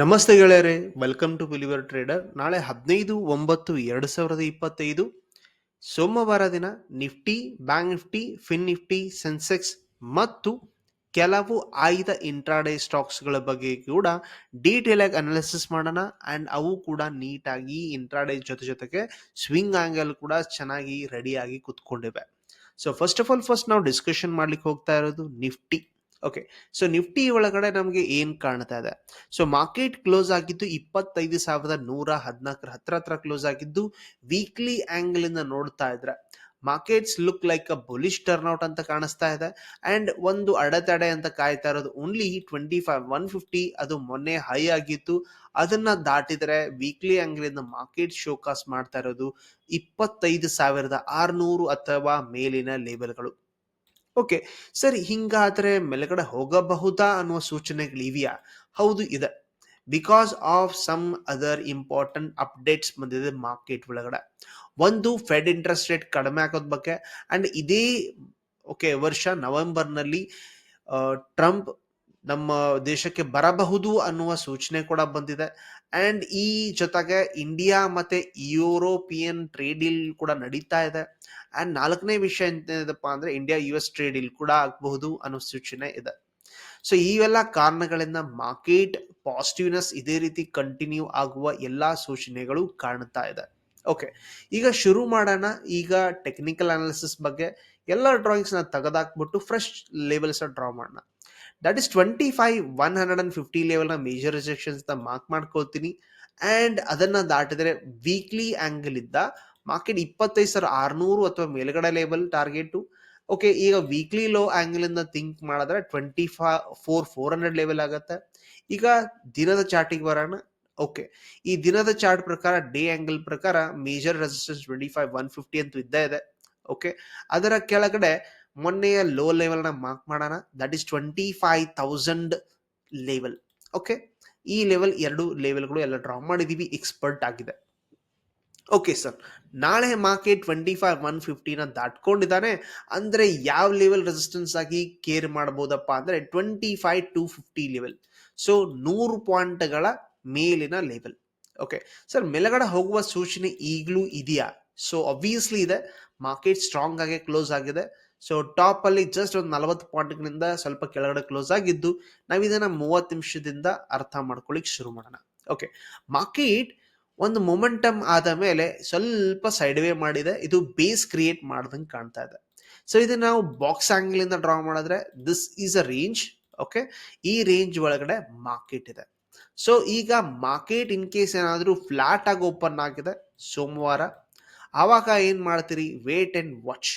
ನಮಸ್ತೆ ಗೆಳೆಯರೆ. Welcome to believer trader ನಾಳೆ ಹದಿನೈದು, ಒಂಬತ್ತು, ಎರಡು ಸಾವಿರದ ಇಪ್ಪತ್ತೈದು. ಸೋಮವಾರ ದಿನ Nifty, bank Nifty, fin Nifty, Sensex ಮತ್ತು ಕೆಲವು ಆಯ್ದ ಇಂಟ್ರಾಡೇ ಸ್ಟಾಕ್ಸ್ಗಳ ಬಗ್ಗೆ ಕೂಡ ಡೀಟೇಲ್ ಆಗಿ ಅನಾಲಿಸಿಸ್ ಮಾಡೋಣ. ಅಂಡ್ ಅವು ಕೂಡ ನೀಟಾಗಿ ಇಂಟ್ರಾಡೇ ಜೊತೆ ಜೊತೆಗೆ ಸ್ವಿಂಗ್ ಆಂಗಲ್ ಕೂಡ ಚೆನ್ನಾಗಿ ರೆಡಿಯಾಗಿ ಕುತ್ಕೊಂಡಿವೆ. So first of all first ನಾವು ಡಿಸ್ಕಷನ್ ಮಾಡ್ಲಿಕ್ಕೆ ಹೋಗ್ತಾ ಇರೋದು ನಿಫ್ಟಿ. ಓಕೆ ಸೊ ನಿಫ್ಟಿ ಒಳಗಡೆ ನಮಗೆ ಏನ್ ಕಾಣ್ತಾ ಇದೆ? ಸೊ ಮಾರ್ಕೆಟ್ ಕ್ಲೋಸ್ ಆಗಿದ್ದು ಇಪ್ಪತ್ತೈದು ಸಾವಿರದ ನೂರ ಹದಿನಾಲ್ಕರ ಹತ್ರ ಹತ್ರ ಕ್ಲೋಸ್ ಆಗಿದ್ದು ವೀಕ್ಲಿ ಆಂಗಲ್ ಇಂದ ನೋಡ್ತಾ ಇದ್ರೆ markets look like a bullish turnout ಅಂತ ಕಾಣಿಸ್ತಾ ಇದೆ. ಅಂಡ್ ಒಂದು ಅಡೆತಡೆ ಅಂತ ಕಾಯ್ತಾ ಇರೋದು only twenty five one fifty ಅದು ಮೊನ್ನೆ ಹೈ ಆಗಿತ್ತು. ಅದನ್ನ ದಾಟಿದ್ರೆ ವೀಕ್ಲಿ ಆಂಗಲ್ ಇಂದ ಮಾರ್ಕೆಟ್ ಶೋಕಾಸ್ ಮಾಡ್ತಾ ಇರೋದು ಇಪ್ಪತ್ತೈದು ಸಾವಿರದ ಆರ್ನೂರು ಅಥವಾ ಮೇಲಿನ ಲೇಬಲ್ಗಳು ಓಕೆ, ಸರಿ, ಹಿಂಗಾದ್ರೆ ಮೇಲ್ಗಡೆ ಹೋಗಬಹುದಾ ಅನ್ನುವ ಸೂಚನೆಗಳಿವೆಯಾ ಹೌದು, ಇದೆ. Because of some other important updates ಬಂದಿದೆ ಮಾರ್ಕೆಟ್ ಒಳಗಡೆ. ಒಂದು ಫೆಡ್ ಇಂಟ್ರೆಸ್ಟ್ ರೇಟ್ ಕಡಿಮೆ ಆಗೋದ್ ಬಗ್ಗೆ ಅಂಡ್ ಇದೇ, ಓಕೆ, ವರ್ಷ ನವೆಂಬರ್ನಲ್ಲಿ ಟ್ರಂಪ್ ನಮ್ಮ ದೇಶಕ್ಕೆ ಬರಬಹುದು ಅನ್ನುವ ಸೂಚನೆ ಕೂಡ ಬಂದಿದೆ. ಅಂಡ್ ಈ ಜೊತೆಗೆ ಇಂಡಿಯಾ ಮತ್ತೆ ಯುರೋಪಿಯನ್ ಟ್ರೇಡ್ ಡೀಲ್ ಕೂಡ ನಡೀತಾ ಇದೆ. ಅಂಡ್ ನಾಲ್ಕನೇ ವಿಷಯ ಏನದಪ್ಪ ಅಂದ್ರೆ ಇಂಡಿಯಾ ಯು ಎಸ್ ಟ್ರೇಡ್ ಇಲ್ಲಿ ಕೂಡ ಆಗಬಹುದು ಅನ್ನೋ ಸೂಚನೆ ಇದೆ. ಸೊ ಇವೆಲ್ಲ ಕಾರಣಗಳಿಂದ ಮಾರ್ಕೆಟ್ ಪಾಸಿಟಿವ್ನೆಸ್ ಇದೇ ರೀತಿ ಕಂಟಿನ್ಯೂ ಆಗುವ ಎಲ್ಲಾ ಸೂಚನೆಗಳು ಕಾಣ್ತಾ ಇದೆ. ಓಕೆ, ಈಗ ಶುರು ಮಾಡೋಣ. ಈಗ ಟೆಕ್ನಿಕಲ್ ಅನಾಲಿಸಿಸ್ ಬಗ್ಗೆ ಎಲ್ಲ ಡ್ರಾಯಿಂಗ್ಸ್ನ ತೆಗೆದಾಕ್ಬಿಟ್ಟು ಫ್ರೆಶ್ ಲೆವೆಲ್ಸ್ ಡ್ರಾ ಮಾಡೋಣ. That is twenty five one hundred and fifty ಲೆವೆಲ್ನ major rejections mark ಮಾಡ್ಕೊಳ್ತೀನಿ. ಅಂಡ್ ಅದನ್ನ ದಾಟಿದ್ರೆ ವೀಕ್ಲಿ ಆಂಗಲ್ ಇದ್ದ ಮಾರ್ಕೆಟ್ ಇಪ್ಪತ್ತೈದು ಸಾವಿರ, ಆರ್ನೂರು ಅಥವಾ ಮೇಲ್ಗಡೆ ಲೆವೆಲ್ ಟಾರ್ಗೆಟ್ ಓಕೆ ಈಗ ವೀಕ್ಲಿ ಲೋ ಆಂಗಲ್ ಇಂದ ಥಿಂಕ್ ಮಾಡಿದ್ರೆ ಟ್ವೆಂಟಿ ಫಾ ಫೋರ್ ಫೋರ್ ಹಂಡ್ರೆಡ್ ಲೆವೆಲ್ ಆಗುತ್ತೆ. ಈಗ ದಿನದ ಚಾರ್ಟಿಗೆ ಬರೋಣ. ಓಕೆ ಈ ದಿನದ ಚಾರ್ಟ್ ಪ್ರಕಾರ ಡೇ ಆಂಗಲ್ ಪ್ರಕಾರ major resistance twenty five one fifty ಅಂತೂ ಇದ್ದೇ ಇದೆ. ಓಕೆ ಅದರ ಕೆಳಗಡೆ ಮೊನ್ನೆಯ ಲೋ ಲೆವೆಲ್ನ ಮಾರ್ಕ್ ಮಾಡೋಣ. That is twenty five thousand level okay ಈ ಲೆವೆಲ್ ಎರಡು ಲೆವೆಲ್ಗಳು ಎಲ್ಲ ಡ್ರಾ ಮಾಡಿದೀವಿ ಎಕ್ಸ್ಪರ್ಟ್ ಆಗಿದೆ. ಓಕೆ ಸರ್ ನಾಳೆ ಮಾರ್ಕೆಟ್ ಟ್ವೆಂಟಿ ಫೈವ್ ಒನ್ ಫಿಫ್ಟಿನ ದಾಟ್ಕೊಂಡಿದ್ದಾನೆ. ಅಂದ್ರೆ ಯಾವ ಲೆವೆಲ್ ರೆಸಿಸ್ಟೆನ್ಸ್ ಆಗಿ ಕೇರ್ ಮಾಡ್ಬೋದಪ್ಪ ಅಂದ್ರೆ twenty five to fifty level so ನೂರು ಪಾಯಿಂಟ್ಗಳ ಮೇಲಿನ ಲೆವೆಲ್ ಓಕೆ ಸರ್ ಮೇಲಗಡೆ ಹೋಗುವ ಸೂಚನೆ ಈಗಲೂ ಇದೆಯಾ? ಸೊ ಅಬ್ವಿಯಸ್ಲಿ ಇದೆ. ಮಾರ್ಕೆಟ್ ಸ್ಟ್ರಾಂಗ್ ಆಗಿ ಕ್ಲೋಸ್ ಆಗಿದೆ. ಸೊ ಟಾಪ್ ಅಲ್ಲಿ ಜಸ್ಟ್ ಒಂದು ನಲವತ್ತು ಪಾಯಿಂಟ್ಗಳಿಂದ ಸ್ವಲ್ಪ ಕೆಳಗಡೆ ಕ್ಲೋಸ್ ಆಗಿದ್ದು ನಾವು ಇದನ್ನ ಮೂವತ್ತು ನಿಮಿಷದಿಂದ ಅರ್ಥ ಮಾಡ್ಕೊಳ್ಳಿಕ್ ಶುರು ಮಾಡೋಣ. ಓಕೆ ಮಾರ್ಕೆಟ್ ಒಂದು ಮೊಮೆಂಟಮ್ ಆದ ಮೇಲೆ ಸ್ವಲ್ಪ ಸೈಡ್ ವೇ ಮಾಡಿದೆ. ಇದು ಬೇಸ್ ಕ್ರಿಯೇಟ್ ಮಾಡ್ದಂಗೆ ಕಾಣ್ತಾ ಇದೆ. ಸೊ ಇದನ್ನ ನಾವು ಬಾಕ್ಸ್ ಆಂಗಲ್ ಇಂದ ಡ್ರಾ ಮಾಡಿದ್ರೆ this is a range okay ಈ ರೇಂಜ್ ಒಳಗಡೆ ಮಾರ್ಕೆಟ್ ಇದೆ. ಸೊ ಈಗ ಮಾರ್ಕೆಟ್ ಇನ್ ಕೇಸ್ ಏನಾದರೂ ಫ್ಲಾಟ್ ಆಗಿ ಓಪನ್ ಆಗಿದೆ ಸೋಮವಾರ, ಆವಾಗ ಏನು ಮಾಡ್ತೀರಿ? Wait and watch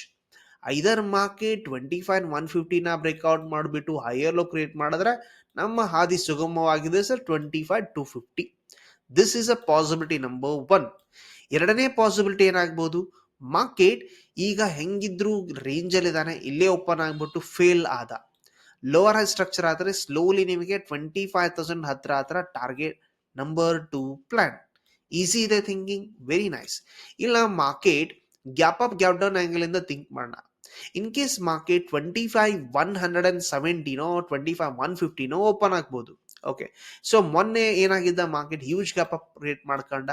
either market twenty five one ಫಿಫ್ಟಿನ breakout ಮಾಡಿಬಿಟ್ಟು ಹೈಯರ್ ಲೋ ಕ್ರಿಯೇಟ್ ಮಾಡಿದ್ರೆ ನಮ್ಮ ಹಾದಿ ಸುಗಮವಾಗಿದೆ sir twenty five to fifty this is a possibility number one ಎರಡನೇ ಪಾಸಿಬಿಲಿಟಿ ಏನಾಗ್ಬೋದು? ಮಾರ್ಕೆಟ್ ಈಗ ಹೆಂಗಿದ್ರು ರೇಂಜ್ ಅಲ್ಲಿ ಇದಾನೆ ಇಲ್ಲೇ ಓಪನ್ ಆಗಿಬಿಟ್ಟು ಫೇಲ್ ಆದ. ಲೋವರ್ ಹೈ ಸ್ಟ್ರಕ್ಚರ್ ಆದರೆ ಸ್ಲೋಲಿ ನಿಮಗೆ ಟ್ವೆಂಟಿ ಫೈವ್ ತೌಸಂಡ್ ಹತ್ರ ಹತ್ರ target number two plan easy ಇದೆ ಥಿಂಕಿಂಗ್ ವೆರಿ ನೈಸ್ ಇಲ್ಲ market gap up gap down angle ಇಂದ ಥಿಂಕ್ ಮಾಡೋಣ. In case market twenty five one hundred and ಸೆವೆಂಟಿನೋ twenty five one ಫಿಫ್ಟಿನೋ open ಆಗ್ಬೋದು. Okay so ಮೊನ್ನೆ ಏನಾಗಿದ್ದ? Market huge gap up rate ಮಾಡ್ಕೊಂಡ.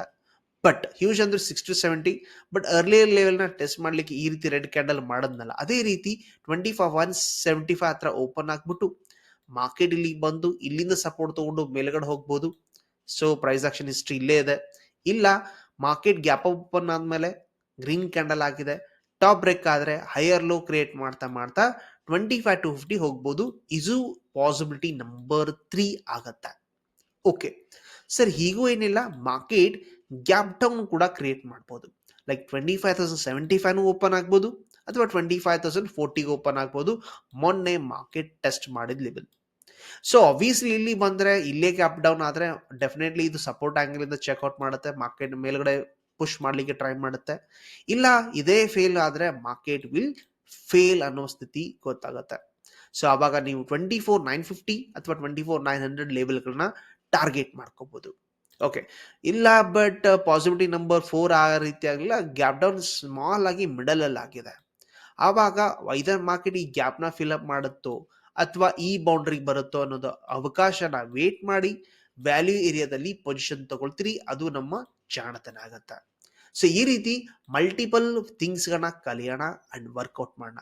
But huge ಅಂದ್ರೆ six to seventy but earlier ಲೆವೆಲ್ನ test ಮಾಡ್ಲಿಕ್ಕೆ ಈ ರೀತಿ ರೆಡ್ ಕ್ಯಾಂಡಲ್ ಮಾಡಿದ್ನಲ್ಲ. ಅದೇ ರೀತಿ twenty five one seventy five ಹತ್ರ ಓಪನ್ ಆಗ್ಬಿಟ್ಟು ಮಾರ್ಕೆಟ್ ಇಲ್ಲಿಗೆ ಬಂದು ಇಲ್ಲಿಂದ ಸಪೋರ್ಟ್ ತಗೊಂಡು ಮೇಲ್ಗಡೆ ಹೋಗ್ಬೋದು. ಸೊ ಪ್ರೈಸ್ ಆಕ್ಷನ್ ಹಿಸ್ಟ್ರಿ ಇಲ್ಲೇ ಇದೆ. ಇಲ್ಲ ಮಾರ್ಕೆಟ್ ಗ್ಯಾಪ್ ಓಪನ್ ಆದ್ಮೇಲೆ ಗ್ರೀನ್ ಕ್ಯಾಂಡಲ್ ಆಗಿದೆ ಟಾಪ್ ಬ್ರೇಕ್ ಆದರೆ ಹೈಯರ್ ಲೋ ಕ್ರಿಯೇಟ್ ಮಾಡ್ತಾ ಮಾಡ್ತಾ ಟ್ವೆಂಟಿ ಫೈವ್ ಟು ಫಿಫ್ಟಿ ಹೋಗ್ಬೋದು. ಇದು ಪಾಸಿಬಿಲಿಟಿ ನಂಬರ್ ತ್ರೀ ಆಗತ್ತೆ. ಓಕೆ ಸರ್, ಹೀಗೂ ಏನಿಲ್ಲ ಮಾರ್ಕೆಟ್ ಗ್ಯಾಪ್ ಡೌನ್ ಕೂಡ ಕ್ರಿಯೇಟ್ ಮಾಡ್ಬೋದು. Like twenty five thousand seventy five open ಆಗ್ಬೋದು ಅಥವಾ ಟ್ವೆಂಟಿ ಫೈವ್ ತೌಸಂಡ್ ಫೋರ್ಟಿಗೆ ಓಪನ್ ಆಗ್ಬೋದು. ಮೊನ್ನೆ ಮಾರ್ಕೆಟ್ ಟೆಸ್ಟ್ ಮಾಡಿದ ಲೆವೆಲ್ ಸೊ ಅಬ್ವಿಯಸ್ಲಿ ಇಲ್ಲಿ ಬಂದರೆ, ಇಲ್ಲೇ ಗ್ಯಾಪ್ ಡೌನ್ ಆದರೆ ಡೆಫಿನೆಟ್ಲಿ ಇದು ಸಪೋರ್ಟ್ ಆ್ಯಂಗಲಿಂದ ಚೆಕ್ಔಟ್ ಮಾಡುತ್ತೆ. ಮಾರ್ಕೆಟ್ ಮೇಲ್ಗಡೆ ಪುಷ್ ಮಾಡ್ಲಿಕ್ಕೆ ಟ್ರೈ ಮಾಡುತ್ತೆ. ಇಲ್ಲ, ಇದೇ ಫೇಲ್ ಆದ್ರೆ ಮಾರ್ಕೆಟ್ ವಿಲ್ ಫೇಲ್ ಅನ್ನೋ ಸ್ಥಿತಿ ಗೊತ್ತಾಗುತ್ತೆ. ಸೊ ಅವಾಗ ನೀವು ಟ್ವೆಂಟಿ ಫೋರ್ ನೈನ್ ಫಿಫ್ಟಿ ಅಥವಾ ಟ್ವೆಂಟಿ ಫೋರ್ ನೈನ್ ಹಂಡ್ರೆಡ್ ಲೆವೆಲ್ಗಳನ್ನ ಟಾರ್ಗೆಟ್ ಮಾಡ್ಕೋಬಹುದು ಓಕೆ ಇಲ್ಲ ಬಟ್ ಪಾಸಿಬಿಲಿಟಿ ನಂಬರ್ ಫೋರ್ ಆ ರೀತಿ ಆಗಲಿಲ್ಲ ಗ್ಯಾಪ್ ಡೌನ್ ಸ್ಮಾಲ್ ಆಗಿ ಮಿಡಲ್ ಅಲ್ಲಿ ಆಗಿದೆ. ಆವಾಗ ವೈದರ್ ಮಾರ್ಕೆಟ್ ಈ ಗ್ಯಾಪ್ನ ಫಿಲ್ ಅಪ್ ಮಾಡುತ್ತೋ ಅಥವಾ ಈ ಬೌಂಡ್ರಿಗೆ ಬರುತ್ತೋ ಅನ್ನೋದು ಅವಕಾಶನ ವೇಟ್ ಮಾಡಿ ವ್ಯಾಲ್ಯೂ ಏರಿಯಾದಲ್ಲಿ ಪೊಸಿಷನ್ ತಗೊಳ್ತೀರಿ. ಅದು ನಮ್ಮ ಜಾಣತನ ಆಗತ್ತ ಸೊ ಈ ರೀತಿ ಮಲ್ಟಿಪಲ್ ಥಿಂಗ್ಸ್ಗಳನ್ನ ಕಲಿಯೋಣ ಅಂಡ್ ವರ್ಕೌಟ್ ಮಾಡೋಣ.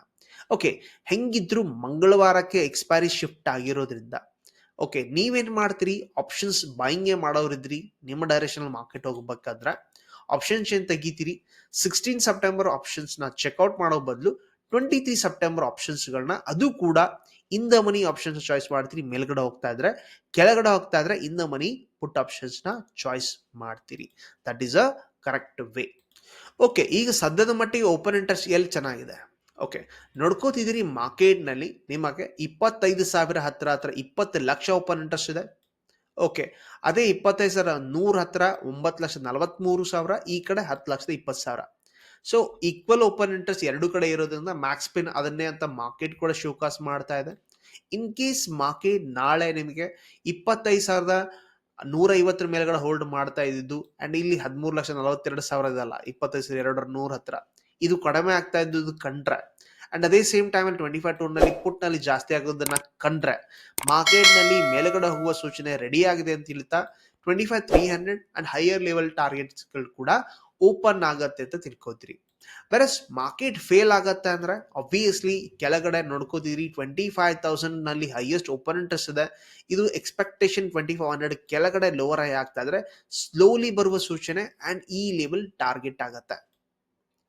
ಓಕೆ ಹೆಂಗಿದ್ರು ಮಂಗಳವಾರಕ್ಕೆ ಎಕ್ಸ್ಪೈರಿ ಶಿಫ್ಟ್ ಆಗಿರೋದ್ರಿಂದ ಓಕೆ ನೀವೇನ್ ಮಾಡ್ತೀರಿ? ಆಪ್ಷನ್ಸ್ ಬಾಯಿಂಗೇ ಮಾಡೋರಿದ್ರಿ, ನಿಮ್ಮ ಡೈರೆಕ್ಷನ್ ಮಾರ್ಕೆಟ್ ಹೋಗ್ಬೇಕಾದ್ರೆ ಆಪ್ಷನ್ಸ್ ಏನ್ ತೆಗಿತೀರಿ. ಸಿಕ್ಸ್ಟೀನ್ ಸೆಪ್ಟೆಂಬರ್ ಆಪ್ಷನ್ಸ್ನ ಚೆಕ್ಔಟ್ ಮಾಡೋ ಬದಲು ಟ್ವೆಂಟಿ ತ್ರೀ ಸೆಪ್ಟೆಂಬರ್ ಆಪ್ಷನ್ಸ್ಗಳನ್ನ ಅದು ಕೂಡ ಇಂದ ಮನಿ ಆಪ್ಷನ್ಸ್ ಚಾಯ್ಸ್ ಮಾಡ್ತೀರಿ. ಮೇಲ್ಗಡೆ ಹೋಗ್ತಾ ಇದ್ರೆ, ಕೆಳಗಡೆ ಹೋಗ್ತಾ ಇದ್ರೆ ಇಂದ ಮನಿ ಪುಟ್ ಆಪ್ಷನ್ಸ್ನ ಚಾಯ್ಸ್ ಮಾಡ್ತೀರಿ. That is a correct way okay ಈಗ ಸದ್ಯದ ಮಟ್ಟಿಗೆ ಓಪನ್ ಇಂಟ್ರೆಸ್ಟ್ ಎಲ್ಲಿ ಚೆನ್ನಾಗಿದೆ? ಓಕೆ ನೋಡ್ಕೋತಿದ್ದೀರಿ ಮಾರ್ಕೆಟ್ನಲ್ಲಿ ನಿಮಗೆ ಇಪ್ಪತ್ತೈದು ಸಾವಿರ ಹತ್ರ ಹತ್ರ ಇಪ್ಪತ್ತು ಲಕ್ಷ ಓಪನ್ ಇಂಟ್ರೆಸ್ಟ್ ಇದೆ. ಓಕೆ ಅದೇ ಇಪ್ಪತ್ತೈದು ಸಾವಿರ ನೂರ ಹತ್ರ ಒಂಬತ್ತು ಲಕ್ಷ ನಲವತ್ತ್ಮೂರು ಸಾವಿರ, ಈ ಕಡೆ ಹತ್ತು ಲಕ್ಷದ ಇಪ್ಪತ್ತು ಸಾವಿರ. ಸೊ ಈಕ್ವಲ್ ಓಪನ್ ಇಂಟ್ರೆಸ್ಟ್ ಎರಡು ಕಡೆ ಇರೋದ್ರಿಂದ ಮ್ಯಾಕ್ಸ್ ಪಿನ್ ಅದನ್ನೇ ಅಂತ ಮಾರ್ಕೆಟ್ ಕೂಡ ಶೋಕಾಸ್ ಮಾಡ್ತಾ ಇದೆ. ಇನ್ ಕೇಸ್ ಮಾರ್ಕೆಟ್ ನಾಳೆ ನಿಮಗೆ ಇಪ್ಪತ್ತೈದು ಸಾವಿರದ ನೂರ ಐವತ್ತರ ಮೇಲ್ಗಡೆ ಹೋಲ್ಡ್ ಮಾಡ್ತಾ ಇದ್ದಿದ್ದು ಅಂಡ್ ಇಲ್ಲಿ ಹದಿಮೂರು ಲಕ್ಷ ನಲವತ್ತೆರಡು ಸಾವಿರ ಇದಲ್ಲ ಇಪ್ಪತ್ತೈದು ಎರಡರ ನೂರ ಹತ್ರ ಇದು ಕಡಿಮೆ ಆಗ್ತಾ ಇದ್ದು ಕಂಡ್ರೆ. ಅಂಡ್ ಅದೇ ಸೇಮ್ ಟೈಮ್ ಅಲ್ಲಿ ಟ್ವೆಂಟಿ ಫೈವ್ ಟೂರ್ನಲ್ಲಿ ನಲ್ಲಿ ಪುಟ್ನಲ್ಲಿ ಜಾಸ್ತಿ ಆಗೋದನ್ನ ಕಂಡ್ರೆ. ಮಾರ್ಕೆಟ್ನಲ್ಲಿ ಮೇಲ್ಗಡೆ ಹೋಗುವ ಸೂಚನೆ ರೆಡಿ ಆಗಿದೆ ಅಂತ ಹೇಳ್ತಾ twenty five three hundred and higher level targets ಕೂಡ ಓಪನ್ ಆಗತ್ತೆ ಅಂತ ತಿಳ್ಕೊತೀರಿ. ವೆರಸ್ ಮಾರ್ಕೆಟ್ ಫೇಲ್ ಆಗತ್ತೆ ಅಂದ್ರೆ ಅಬ್ವಿಯಸ್ಲಿ ಕೆಳಗಡೆ ನೋಡ್ಕೋತಿದ್ರಿ ಟ್ವೆಂಟಿ ಫೈವ್ ತೌಸಂಡ್ನಲ್ಲಿ ಹೈಯೆಸ್ಟ್ ಓಪನ್ ಇಂಟ್ರೆಸ್ಟ್ ಇದೆ. ಇದು ಎಕ್ಸ್ಪೆಕ್ಟೇಷನ್ ಟ್ವೆಂಟಿ ಫೈವ್ ಹಂಡ್ರೆಡ್ ಕೆಳಗಡೆ ಲೋವರ್ ಆಗಿ ಆಗ್ತಾ ಇದ್ರೆ ಸ್ಲೋಲಿ ಬರುವ ಸೂಚನೆ ಅಂಡ್ ಈ ಲೆವೆಲ್ ಟಾರ್ಗೆಟ್ ಆಗತ್ತೆ.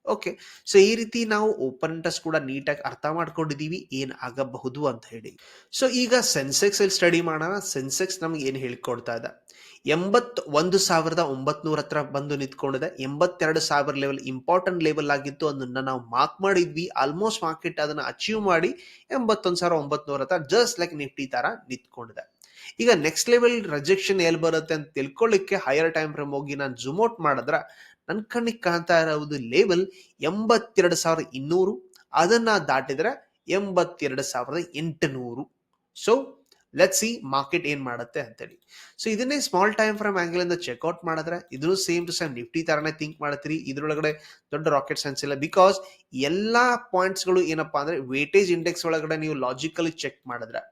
ಓಕೆ ಸೊ ಈ ರೀತಿ ನಾವು ಓಪನ್ ಇಂಟ್ರೆಸ್ಟ್ ಕೂಡ ನೀಟಾಗಿ ಅರ್ಥ ಮಾಡ್ಕೊಂಡಿದೀವಿ ಏನು ಆಗಬಹುದು ಅಂತ ಹೇಳಿ. ಸೊ ಈಗ ಸೆನ್ಸೆಕ್ಸ್ ಅಲ್ಲಿ ಸ್ಟಡಿ ಮಾಡೋಣ. ಸೆನ್ಸೆಕ್ಸ್ ನಮ್ಗೆ ಏನು ಹೇಳ್ಕೊಡ್ತಾ ಇದೆ? ಎಂಬತ್ ಒಂದು ಸಾವಿರದ ಒಂಬತ್ನೂರ ಹತ್ರ ಬಂದು ನಿಂತ್ಕೊಂಡಿದೆ. ಎಂಬತ್ತೆರಡು ಸಾವಿರ ಲೆವೆಲ್ ಇಂಪಾರ್ಟೆಂಟ್ ಲೆವೆಲ್ ಆಗಿತ್ತು ಅದನ್ನ ನಾವು ಮಾರ್ಕ್ ಮಾಡಿದ್ವಿ. ಆಲ್ಮೋಸ್ಟ್ ಮಾರ್ಕೆಟ್ ಅದನ್ನ ಅಚೀವ್ ಮಾಡಿ ಎಂಬತ್ತೊಂದು ಸಾವಿರ ಒಂಬತ್ನೂರ ಹತ್ರ ಜಸ್ಟ್ ಲೈಕ್ ನಿಫ್ಟಿ ತರ ನಿಂತ್ಕೊಂಡಿದೆ. ಈಗ ನೆಕ್ಸ್ಟ್ ಲೆವೆಲ್ ರಿಜೆಕ್ಷನ್ ಎಲ್ಲಿ ಬರುತ್ತೆ ಅಂತ ತಿಳ್ಕೊಳ್ಳಿಕ್ಕೆ ಹೈಯರ್ ಟೈಮ್ ಫ್ರೇಮ್ ಹೋಗಿ ನಾನು ಜೂಮ್ ಔಟ್ ಮಾಡಿದ್ರ ನನ್ನ ಕಣ್ಣಿಗೆ ಕಾಣ್ತಾ ಇರೋದು ಲೆವೆಲ್ ಎಂಬತ್ತೆರಡು ಸಾವಿರ ಇನ್ನೂರು. ಅದನ್ನ ದಾಟಿದ್ರೆ ಎಂಬತ್ತೆರಡು ಸಾವಿರದ ಎಂಟುನೂರು. ಸೊ ಲೆಟ್ ಸಿ ಮಾರ್ಕೆಟ್ ಏನ್ ಮಾಡುತ್ತೆ ಅಂತೇಳಿ. ಸೊ ಇದನ್ನೇ ಸ್ಮಾಲ್ ಟೈಮ್ ಫ್ರಮ್ ಆಂಗಲ್ ಇಂದ ಚೆಕ್ಔಟ್ ಮಾಡಿದ್ರೆ ಇದನ್ನು ಸೇಮ್ ಟು ಸೇಮ್ ನಿಫ್ಟಿ ತರನೇ ಥಿಂಕ್ ಮಾಡ್ತೀರಿ. ಇದ್ರೊಳಗಡೆ ದೊಡ್ಡ ರಾಕೆಟ್ ಸೈನ್ಸ್ ಇಲ್ಲ. ಬಿಕಾಸ್ ಎಲ್ಲಾ ಪಾಯಿಂಟ್ಸ್ಗಳು ಏನಪ್ಪಾ ಅಂದ್ರೆ ವೇಟೇಜ್ ಇಂಡೆಕ್ಸ್ ಒಳಗಡೆ ನೀವು ಲಾಜಿಕಲಿ ಚೆಕ್ ಮಾಡಿದ್ರೆ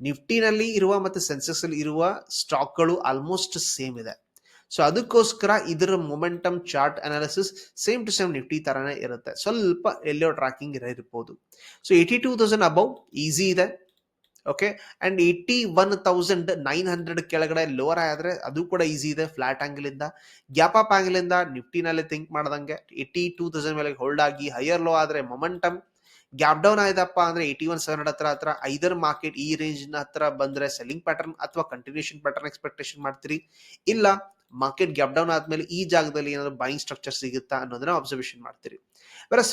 ನಿಫ್ಟಿನಲ್ಲಿ ಇರುವ ಮತ್ತು ಸೆನ್ಸಸ್ ಅಲ್ಲಿ ಇರುವ ಸ್ಟಾಕ್ಗಳು ಆಲ್ಮೋಸ್ಟ್ ಸೇಮ್ ಇದೆ. ಸೊ ಅದಕ್ಕೋಸ್ಕರ ಇದರ momentum chart analysis same to same Nifty ತರನೇ ಇರುತ್ತೆ. ಸ್ವಲ್ಪ ಎಲ್ಲೋ ಟ್ರ್ಯಾಕಿಂಗ್ ಇರ್ಬೋದು so eighty two thousand above easy ಇದೆ. Okay and eighty one thousand nine hundred ಕೆಳಗಡೆ ಲೋವರ್ ಆದ್ರೆ ಅದು ಕೂಡ ಈಸಿ ಇದೆ ಫ್ಲಾಟ್ ಆಂಗಲ್ ಇಂದ. ಗ್ಯಾಪ್ ಅಪ್ ಆಂಗಲ್ ಇಂದ ನಿಫ್ಟಿನಲ್ಲಿ ಥಿಂಕ್ ಮಾಡ್ದಂಗೆ. ಏಯ್ಟಿ ಟೂ ತೌಸಂಡ್ ಮೇಲೆ ಹೋಲ್ಡ್ ಆಗಿ ಹೈಯರ್ ಲೋ ಆದ್ರೆ ಮೊಮೆಂಟಮ್ ಗ್ಯಾಪ್ ಡೌನ್ ಆಯ್ತಪ್ಪ ಅಂದ್ರೆ ಏಯ್ಟಿ ಒನ್ ಸೆವೆನ್ ಹತ್ರ ಹತ್ರ ಐದರ್ ಮಾರ್ಕೆಟ್ ಈ ರೇಂಜ್ನ ಹತ್ರ ಬಂದ್ರೆ ಸೆಲ್ಲಿಂಗ್ ಪ್ಯಾಟರ್ನ್ ಅಥವಾ ಕಂಟಿನ್ಯೂಷನ್ ಪ್ಯಾಟರ್ನ್ ಎಕ್ಸ್ಪೆಕ್ಟೇಷನ್ ಮಾಡ್ತೀರಿ. ಇಲ್ಲ ಮಾರ್ಕೆಟ್ ಗ್ಯಾಪ್ ಡೌನ್ ಆದ್ಮೇಲೆ ಈ ಜಾಗದಲ್ಲಿ ಏನಾದ್ರು ಬೈಯಿಂಗ್ ಸ್ಟ್ರಕ್ಚರ್ ಸಿಗುತ್ತಾ ಅನ್ನೋದನ್ನ ಅಬ್ಸರ್ವೇಷನ್ ಮಾಡ್ತೀರಿ.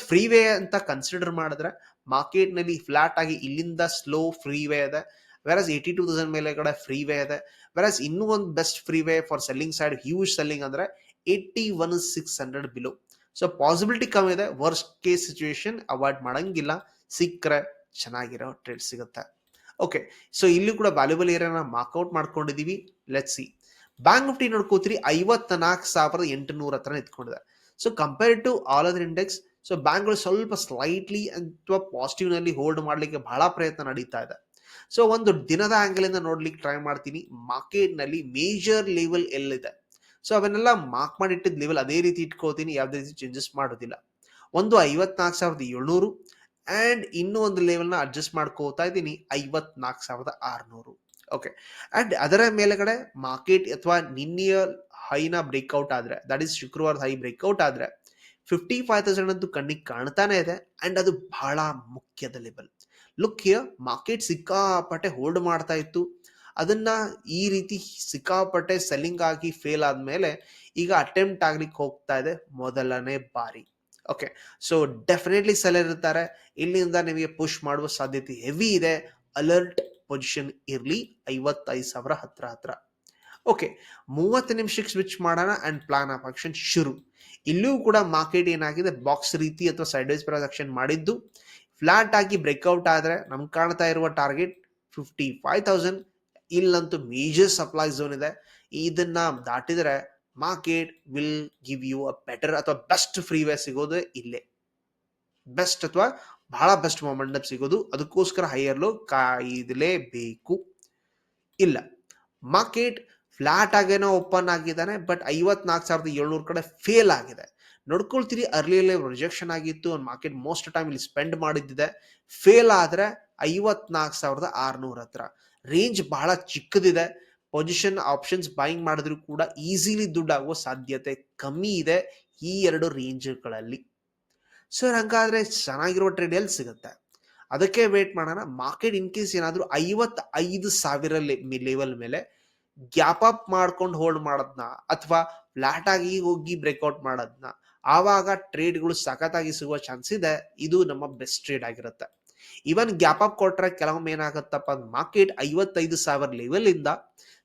ಫ್ರೀ ವೇ ಅಂತ ಕನ್ಸಿಡರ್ ಮಾಡಿದ್ರೆ ಮಾರ್ಕೆಟ್ನಲ್ಲಿ ಫ್ಲಾಟ್ ಆಗಿ ಇಲ್ಲಿಂದ ಸ್ಲೋ ಫ್ರೀ ವೇ ಇದೆ. ವೆರಸ್ ಏಯ್ಟಿ ಟೂ ತೌಸಂಡ್ ಮೇಲೆ ಕಡೆ ಫ್ರೀ ವೇ ಇದೆ. ವೆರಸ್ ಇನ್ನೂ ಒಂದು best free way for selling side huge selling ಅಂದ್ರೆ eighty one six hundred below so possibility ಕಮ್ಮಿ ಇದೆ. ವರ್ಸ್ಟ್ ಕೇಸ್ ಸಿಚುವೇಶನ್ ಅವಾಯ್ಡ್ ಮಾಡಂಗಿಲ್ಲ. ಸಿಕ್ಕರೆ ಚೆನ್ನಾಗಿರೋ ಟ್ರೇಡ್ ಸಿಗುತ್ತೆ. ಓಕೆ ಸೊ ಇಲ್ಲಿ ಕೂಡ ವ್ಯಾಲ್ಯೂಬಲ್ ಏರಿಯಾನ ಮಾರ್ಕ್ಔಟ್ ಮಾಡ್ಕೊಂಡಿದೀವಿ. ಲೆಟ್ ಸಿ ಬ್ಯಾಂಕ್ ನಿಫ್ಟಿ ನೋಡ್ಕೋತೀರಿ ಐವತ್ತ ನಾಲ್ಕು ಸಾವಿರದ ಎಂಟುನೂರ ಹತ್ರ ನಿಂತ್ಕೊಂಡಿದೆ. So compare to all other index so ಬ್ಯಾಂಕ್ಗಳು ಸ್ವಲ್ಪ ಸ್ಲೈಟ್ಲಿ ಅಥವಾ ಪಾಸಿಟಿವ್ನಲ್ಲಿ ಹೋಲ್ಡ್ ಮಾಡಲಿಕ್ಕೆ ಬಹಳ ಪ್ರಯತ್ನ ನಡೀತಾ ಇದೆ. ಸೊ ಒಂದು ದಿನದ ಆಂಗಲ್ ಇಂದ ನೋಡ್ಲಿಕ್ಕೆ ಟ್ರೈ ಮಾಡ್ತೀನಿ. ಮಾರ್ಕೆಟ್ನಲ್ಲಿ ಮೇಜರ್ ಲೆವೆಲ್ ಎಲ್ಲಿದೆ? ಸೊ ಅವನ್ನೆಲ್ಲ ಮಾರ್ಕ್ ಮಾಡಿಟ್ಟಿದ್ದ ಲೆವೆಲ್ ಅದೇ ರೀತಿ ಇಟ್ಕೋತೀನಿ. ಯಾವುದೇ ರೀತಿ ಚೇಂಜಸ್ ಮಾಡೋದಿಲ್ಲ. ಒಂದು ಐವತ್ನಾಲ್ಕು ಸಾವಿರದ ಏಳ್ನೂರು ಅಂಡ್ ಇನ್ನೂ ಒಂದು ಲೆವೆಲ್ನ ಅಡ್ಜಸ್ಟ್ ಮಾಡ್ಕೋತಾ ಇದ್ದೀನಿ. ಐವತ್ನಾಲ್ಕು ಸಾವಿರದ ಆರುನೂರು. ಓಕೆ ಅಂಡ್ ಅದರ ಮೇಲೆಗಡೆ ಮಾರ್ಕೆಟ್ ಅಥವಾ ನಿನ್ನೆಯ ಹೈನ ಬ್ರೇಕ್ಔಟ್ ಆದ್ರೆ ದಟ್ ಈಸ್ ಶುಕ್ರವಾರದ ಹೈ ಬ್ರೇಕ್ಔಟ್ ಆದ್ರೆ ಫಿಫ್ಟಿ ಫೈವ್ ತೌಸಂಡ್ ಅಂತೂ ಕಣ್ಣಿಗೆ ಕಾಣ್ತಾನೆ ಇದೆ. ಅಂಡ್ ಅದು ಬಹಳ ಮುಖ್ಯದ ಲೆವೆಲ್ ಲುಕ್ ಹಿಯರ್ ಮಾರ್ಕೆಟ್ ಸಿಕ್ಕಾಪಟ್ಟೆ ಹೋಲ್ಡ್ ಮಾಡ್ತಾ ಇತ್ತು. ಅದನ್ನ ಈ ರೀತಿ ಸಿಕ್ಕಾಪಟ್ಟೆ ಸೆಲ್ಲಿಂಗ್ ಆಗಿ ಫೇಲ್ ಆದ್ಮೇಲೆ ಈಗ ಅಟೆಂಪ್ಟ್ ಆಗ್ಲಿಕ್ಕೆ ಹೋಗ್ತಾ ಇದೆ ಮೊದಲನೇ ಬಾರಿ. ಓಕೆ ಸೊ ಡೆಫಿನೆಟ್ಲಿ ಸೆಲ್ ಇರ್ತಾರೆ. ಇಲ್ಲಿಂದ ನಿಮಗೆ ಪುಷ್ ಮಾಡುವ ಸಾಧ್ಯತೆ ಹೆವಿ ಇದೆ. ಅಲರ್ಟ್ ಪೊಸಿಷನ್ ಇರಲಿ. ಐವತ್ತೈದು ಸಾವಿರ ಹತ್ರ ಹತ್ರ. ಓಕೆ ಮೂವತ್ತು ನಿಮಿಷಕ್ಕೆ ಸ್ವಿಚ್ ಮಾಡೋಣ ಆ್ಯಂಡ್ ಪ್ಲಾನ್ ಆಫ್ ಆಕ್ಷನ್ ಶುರು. ಇಲ್ಲೂ ಕೂಡ ಮಾರ್ಕೆಟ್ ಏನಾಗಿದೆ? ಬಾಕ್ಸ್ ರೀತಿ ಅಥವಾ ಸೈಡ್ ವೈಸ್ ಪ್ರೊಡಕ್ಷನ್ ಮಾಡಿದ್ದು. ಫ್ಲಾಟ್ ಆಗಿ ಬ್ರೇಕ್ಔಟ್ ಆದರೆ ನಮ್ಗೆ ಕಾಣ್ತಾ ಇರುವ ಟಾರ್ಗೆಟ್ ಫಿಫ್ಟಿ ಫೈವ್ ತೌಸಂಡ್ ಇಲ್ಲಂತೂ ಮೇಜರ್ ಸಪ್ಲೈ ಝೋನ್ ಇದೆ. ಇದನ್ನ ದಾಟಿದರೆ market will give you a better ಅಥವಾ ಬೆಸ್ಟ್ ಫ್ರೀ ವೇ ಸಿಗೋದು ಇಲ್ಲೇ. ಬೆಸ್ಟ್ ಅಥವಾ ಬಹಳ ಬೆಸ್ಟ್ ಮೊಮೆಂಟಮ್ ಸಿಗೋದು. ಅದಕ್ಕೋಸ್ಕರ ಹೈಯರ್ ಲೋ ಕಾಯ್ದಲೇಬೇಕು ಇಲ್ಲ. ಮಾರ್ಕೆಟ್ ಫ್ಲಾಟ್ ಆಗೇನೋ ಓಪನ್ ಆಗಿದ್ದಾನೆ, ಬಟ್ ಐವತ್ನಾಲ್ಕು ಸಾವಿರದ ಏಳ್ನೂರು ಕಡೆ ಫೇಲ್ ಆಗಿದೆ. ನೋಡ್ಕೊಳ್ತೀರಿ ಅರ್ಲಿಯಲ್ಲಿ ರಿಜೆಕ್ಷನ್ ಆಗಿತ್ತು ಮಾರ್ಕೆಟ್ ಮೋಸ್ಟ್ ಟೈಮ್ ಇಲ್ಲಿ ಸ್ಪೆಂಡ್ ಮಾಡಿದ್ದಿದೆ. ಫೇಲ್ ಆದ್ರೆ ಐವತ್ನಾಲ್ಕು ಸಾವಿರದ ಆರುನೂರ ಹತ್ರ. ರೇಂಜ್ ಬಹಳ ಚಿಕ್ಕದಿದೆ. ಪೊಸಿಷನ್ ಆಪ್ಷನ್ಸ್ ಬೈಯಿಂಗ್ ಮಾಡಿದ್ರು ಕೂಡ ಈಸಿಲಿ ದುಡ್ಡಾಗುವ ಸಾಧ್ಯತೆ ಕಮ್ಮಿ ಇದೆ ಈ ಎರಡು ರೇಂಜ್ಗಳಲ್ಲಿ ಸೊ ಹಂಗಾದ್ರೆ ಚೆನ್ನಾಗಿರುವ ಟ್ರೇಡ್ ಎಲ್ಲಿ ಸಿಗುತ್ತೆ? ಅದಕ್ಕೆ ವೇಟ್ ಮಾಡೋಣ. ಮಾರ್ಕೆಟ್ ಇನ್ ಕೇಸ್ ಏನಾದರೂ ಐವತ್ತೈದು ಸಾವಿರ ಲೆವೆಲ್ ಮೇಲೆ ಗ್ಯಾಪ್ ಅಪ್ ಮಾಡ್ಕೊಂಡು ಹೋಲ್ಡ್ ಮಾಡೋದ್ನ ಅಥವಾ ಫ್ಲಾಟ್ ಆಗಿ ಹೋಗಿ ಬ್ರೇಕ್ಔಟ್ ಮಾಡೋದ್ನ, ಆವಾಗ ಟ್ರೇಡ್ಗಳು ಸಖತ್ತಾಗಿ ಸಿಗುವ ಚಾನ್ಸ್ ಇದೆ. ಇದು ನಮ್ಮ ಬೆಸ್ಟ್ ಟ್ರೇಡ್ ಆಗಿರುತ್ತೆ. ಇವನ್ ಗ್ಯಾಪ್ ಅಪ್ ಕೊಟ್ರೆ ಕೆಲವೊಮ್ಮೆ ಏನಾಗುತ್ತಪ್ಪ ಮಾರ್ಕೆಟ್ ಐವತ್ತೈದು ಸಾವಿರ ಲೆವೆಲ್ ಇಂದ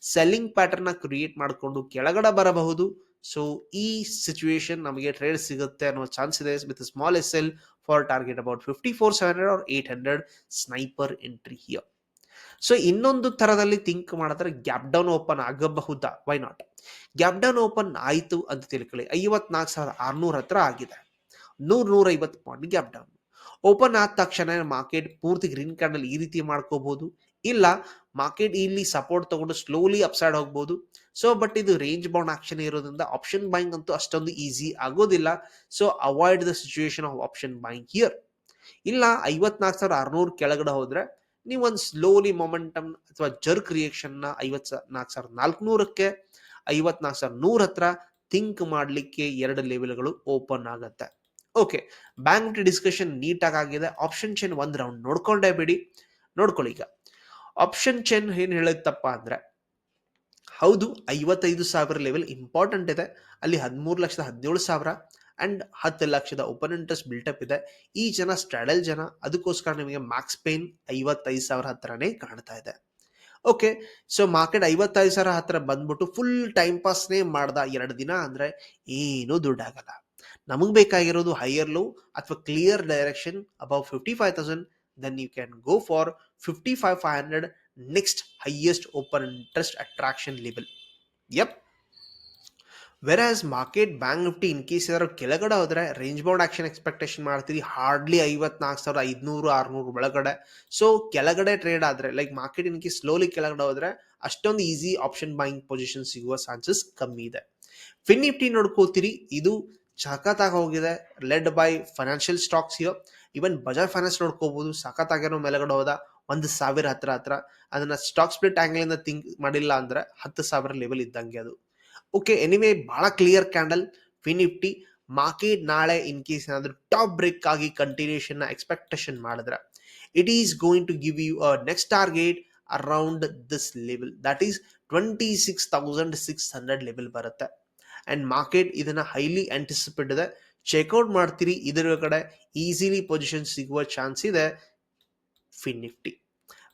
ಸೆಲ್ಲಿಂಗ್ ಪ್ಯಾಟರ್ನ್ ಕ್ರಿಯೇಟ್ ಮಾಡಿಕೊಂಡು ಕೆಳಗಡೆ ಬರಬಹುದು. ಸೊ ಈ ಸಿಚುವೇಶನ್ ನಮಗೆ ಟ್ರೇಡ್ ಸಿಗುತ್ತೆ ಅನ್ನೋ ಚಾನ್ಸ್ ಇದೆ with small S L for target about fifty four seven hundred or eight hundred sniper entry here so ಇನ್ನೊಂದು ತರದಲ್ಲಿ ಥಿಂಕ್ ಮಾಡಿದ್ರೆ ಗ್ಯಾಪ್ ಡೌನ್ ಓಪನ್ ಆಗಬಹುದಾ? Why not gap down open ಆಯಿತು ಅಂತ ತಿಳ್ಕೊಳ್ಳಿ. ಐವತ್ನಾಲ್ಕು ಸಾವಿರದ ಆರ್ನೂರ ಹತ್ರ ಆಗಿದೆ. ನೂರ್ ನೂರ ಐವತ್ತು ಪಾಯಿಂಟ್ ಗ್ಯಾಪ್ ಡೌನ್ ಓಪನ್ ಆದ ತಕ್ಷಣ ಮಾರ್ಕೆಟ್ ಪೂರ್ತಿ ಗ್ರೀನ್ ಕ್ಯಾಂಡಲ್ ಈ ರೀತಿ ಮಾಡ್ಕೋಬಹುದು. ಇಲ್ಲ ಮಾರ್ಕೆಟ್ ಇಲ್ಲಿ ಸಪೋರ್ಟ್ ತಗೊಂಡು ಸ್ಲೋಲಿ ಅಪ್ಸೈಡ್ ಹೋಗ್ಬೋದು. ಸೊ ಬಟ್ ಇದು ರೇಂಜ್ ಬೌಂಡ್ ಆಕ್ಷನ್ ಇರೋದ್ರಿಂದ ಆಪ್ಷನ್ ಬೈಂಗ್ ಅಂತೂ ಅಷ್ಟೊಂದು ಈಸಿ ಆಗೋದಿಲ್ಲ. So avoid the situation of option buying here ಇಲ್ಲ, ಐವತ್ನಾಲ್ಕು ಸಾವಿರ ಆರ್ನೂರು ಕೆಳಗಡೆ ಹೋದ್ರೆ ನೀವು ಒಂದು ಸ್ಲೋಲಿ ಮೊಮೆಂಟಮ್ ಅಥವಾ ಜರ್ಕ್ ರಿಯಾಕ್ಷನ್ ಐವತ್ ನಾಲ್ಕು ಸಾವಿರದ ನಾಲ್ಕುನೂರಕ್ಕೆ ಐವತ್ನಾಲ್ಕು ಸಾವಿರದ ನೂರ ಹತ್ರ ಥಿಂಕ್ ಮಾಡಲಿಕ್ಕೆ ಎರಡು ಲೆವೆಲ್ಗಳು ಓಪನ್ ಆಗತ್ತೆ. ಓಕೆ ಬ್ಯಾಂಕ್ ಡಿಸ್ಕಷನ್ ನೀಟಾಗಿ ಆಗಿದೆ. ಆಪ್ಷನ್ ಚೈನ್ ಒಂದು ರೌಂಡ್ ನೋಡ್ಕೊಂಡೇ ಬಿಡಿ. ನೋಡ್ಕೊಳ್ಳಿ ಈಗ. ಆಪ್ಷನ್ ಚೈನ್ ಏನು ಹೇಳುತ್ತಪ್ಪ ಅಂದ್ರೆ, ಹೌದು, ಐವತ್ತೈದು ಸಾವಿರ ಲೆವೆಲ್ ಇಂಪಾರ್ಟೆಂಟ್ ಇದೆ. ಅಲ್ಲಿ ಹದಿಮೂರು ಲಕ್ಷದ ಹದಿನೇಳು ಸಾವಿರ ಅಂಡ್ ಹತ್ತು ಲಕ್ಷದ ಓಪನ್ ಇಂಟ್ರೆಸ್ಟ್ ಬಿಲ್ಟಪ್ ಇದೆ. ಈ ಜನ ಸ್ಟ್ರಾಡಲ್ ಜನ, ಅದಕ್ಕೋಸ್ಕರ ನಿಮಗೆ ಮ್ಯಾಕ್ಸ್ ಪೇನ್ ಐವತ್ತೈದು ಸಾವಿರ ಹತ್ರನೇ ಕಾಣ್ತಾ ಇದೆ. ಓಕೆ ಸೊ ಮಾರ್ಕೆಟ್ ಐವತ್ತೈದು ಸಾವಿರ ಹತ್ರ ಬಂದ್ಬಿಟ್ಟು ಫುಲ್ ಟೈಮ್ ಪಾಸ್ನೇ ಮಾಡ್ದ ಎರಡು ದಿನ ಅಂದರೆ ಏನೂ ದುಡ್ಡಾಗಲ್ಲ. ನಮಗೆ ಬೇಕಾಗಿರೋದು ಹೈಯರ್ ಲೋ ಅಥವಾ clear direction above fifty five thousand then you can go for fifty five five hundred next highest open interest attraction level yup versus market bank Nifty in case ಏನಾದ್ರು ಕೆಳಗಡೆ ಹೋದರೆ ರೇಂಜ್ ಬೌಂಡ್ ಆಕ್ಷನ್ ಎಕ್ಸ್ಪೆಕ್ಟೇಷನ್ ಮಾಡ್ತೀರಿ. Hardly ಐವತ್ನಾಲ್ಕು ಸಾವಿರದ ಐದುನೂರು, ಆರುನೂರು ಒಳಗಡೆ. So ಕೆಳಗಡೆ ಟ್ರೇಡ್ ಆದರೆ like market in case slowly ಕೆಳಗಡೆ ಹೋದರೆ ಅಷ್ಟೊಂದು ಈಸಿ ಆಪ್ಷನ್ ಬೈಯಿಂಗ್ ಪೊಸಿಷನ್ ಸಿಗುವ ಚಾನ್ಸಸ್ ಕಮ್ಮಿ ಇದೆ. ಫಿನ್ ನಿಫ್ಟಿ ನೋಡ್ಕೋತೀರಿ ಇದು ಸಖತ್ತಾಗಿ ಹೋಗಿದೆ. ಲೆಡ್ ಬೈ ಫೈನಾನ್ಷಿಯಲ್ ಸ್ಟಾಕ್ಸ್ ಇಯೋ ಈವನ್ ಬಜಾಜ್ ಫೈನಾನ್ಸ್ ನೋಡ್ಕೋಬಹುದು ಸಖತ್ತಾಗೇನೋ ಮೇಲೆಗಡೆ ಹೋದ. ಒಂದು ಸಾವಿರ ಹತ್ರ ಹತ್ರ. ಅದನ್ನ ಸ್ಟಾಕ್ ಸ್ಪ್ಲಿಟ್ ಆಂಗಲ್ ಇಂದ ಥಿಂಕ್ ಮಾಡಿಲ್ಲ ಅಂದ್ರೆ ಹತ್ತು ಸಾವಿರ ಲೆವೆಲ್ ಇದ್ದಂಗೆ ಅದು. ಓಕೆ ಎನಿವೆ ಬಹಳ clear candle fin Nifty market ನಾಳೆ ಇನ್ ಕೇಸ್ ಏನಾದ್ರು ಟಾಪ್ ಬ್ರೇಕ್ ಆಗಿ ಕಂಟಿನ್ಯೂಷನ್ ಎಕ್ಸ್ಪೆಕ್ಟೇಷನ್ ಮಾಡಿದ್ರೆ it is going to give you a next target around this level that is twenty six thousand six hundred level ಬರುತ್ತೆ. And market ಇದನ್ನ highly anticipate ಇದೆ check out ಮಾಡ್ತೀರಿ, ಇದರ ಕಡೆ easily position ಸಿಗುವ chance ಇದೆ fin Nifty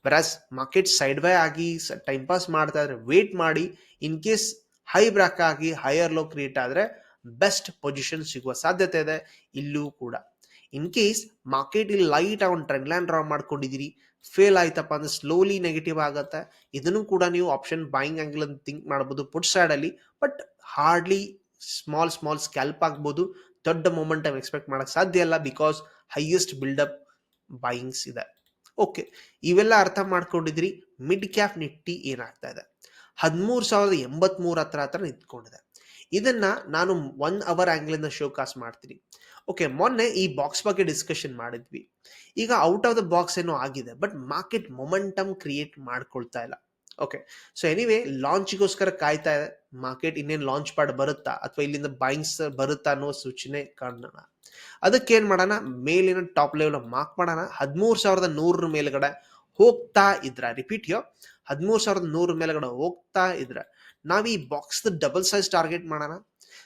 versus market side by ಆಗಿ time pass ಮಾಡ್ತಾ ಇದ್ರೆ ವೇಟ್ ಮಾಡಿ ಇನ್ ಕೇಸ್ ಹೈ ಬ್ರಾಕ್ ಆಗಿ ಹೈಯರ್ ಲೋ ಕ್ರಿಯೇಟ್ ಆದರೆ ಬೆಸ್ಟ್ ಪೊಸಿಷನ್ ಸಿಗುವ ಸಾಧ್ಯತೆ ಇದೆ, ಇಲ್ಲೂ ಕೂಡ. ಇನ್ ಕೇಸ್ ಮಾರ್ಕೆಟ್ ಇಲ್ಲಿ ಲೈಟ್ ಆಗಿ ಒಂದು ಟ್ರೆಂಡ್ ಲೈನ್ ಡ್ರಾ ಮಾಡ್ಕೊಂಡಿದ್ದೀರಿ ಫೇಲ್ ಆಯ್ತಪ್ಪ ಅಂದ್ರೆ ಸ್ಲೋಲಿ ನೆಗೆಟಿವ್ ಆಗುತ್ತೆ. ಇದನ್ನು ಕೂಡ ನೀವು ಆಪ್ಷನ್ ಬೈಯಿಂಗ್ ಆಂಗಲ್ ಅಂತ ಥಿಂಕ್ ಮಾಡ್ಬೋದು ಪುಟ್ ಸೈಡಲ್ಲಿ but hardly small small scalp ಆಗ್ಬೋದು. ದೊಡ್ಡ ಮೊಮೆಂಟಮ್ ಎಕ್ಸ್ಪೆಕ್ಟ್ ಮಾಡೋಕ್ಕೆ ಸಾಧ್ಯ ಇಲ್ಲ ಬಿಕಾಸ್ ಹೈಯೆಸ್ಟ್ ಬಿಲ್ಡಪ್ ಬೈಯಿಂಗ್ಸ್ ಇದೆ. ಓಕೆ ಇವೆಲ್ಲ ಅರ್ಥ ಮಾಡ್ಕೊಂಡಿದ್ರಿ ಮಿಡ್ ಕ್ಯಾಪ್ ನಿಟ್ಟಿ ಏನಾಗ್ತಾ ಇದೆ? ಹದಿಮೂರು ಸಾವಿರದ ಎಂಬತ್ಮೂರು ಹತ್ರ ಹತ್ರ ನಿಂತ್ಕೊಂಡಿದೆ. ಇದನ್ನ ನಾನು ಒನ್ ಅವರ್ ಆಂಗಲ್ ಇಂದ ಶೋಕಾಸ್ ಮಾಡ್ತೀನಿ. ಓಕೆ ಮೊನ್ನೆ ಈ ಬಾಕ್ಸ್ ಬಗ್ಗೆ ಡಿಸ್ಕಷನ್ ಮಾಡಿದ್ವಿ. ಈಗ ಔಟ್ ಆಫ್ ದ ಬಾಕ್ಸ್ ಏನೋ ಆಗಿದೆ ಬಟ್ ಮಾರ್ಕೆಟ್ ಮೊಮೆಂಟಮ್ ಕ್ರಿಯೇಟ್ ಮಾಡ್ಕೊಳ್ತಾ ಇಲ್ಲ. ಓಕೆ ಸೊ ಎನಿವೇ ಲಾಂಚ್ಗೋಸ್ಕರ ಕಾಯ್ತಾ ಇದೆ. ಮಾರ್ಕೆಟ್ ಇನ್ನೇನು ಲಾಂಚ್ ಪಾಡ್ ಬರುತ್ತಾ, ಅಥವಾ ಇಲ್ಲಿಂದ ಬೈಂಗ್ಸ್ ಬರುತ್ತಾ ಅನ್ನೋ ಸೂಚನೆ ಕಾಣೋಣ ಅದಕ್ಕೆ ಏನ್ ಮಾಡೋಣ, ಮೇಲಿನ ಟಾಪ್ ಲೆವೆಲ್ ಮಾರ್ಕ್ ಮಾಡೋಣ. ಹದಿಮೂರು ಸಾವಿರದ ನೂರರ ಮೇಲ್ಗಡೆ ಹೋಗ್ತಾ ಇದ್ರ. ರಿಪೀಟ್ ಯೋ ಹದಿಮೂರು ಸಾವಿರದ ನೂರ ಮೇಲೆಗಡೆ ಹೋಗ್ತಾ ಇದ್ರ. ನಾವು ಈ ಬಾಕ್ಸ್ ಡಬಲ್ ಸೈಜ್ ಟಾರ್ಗೆಟ್ ಮಾಡೋಣ.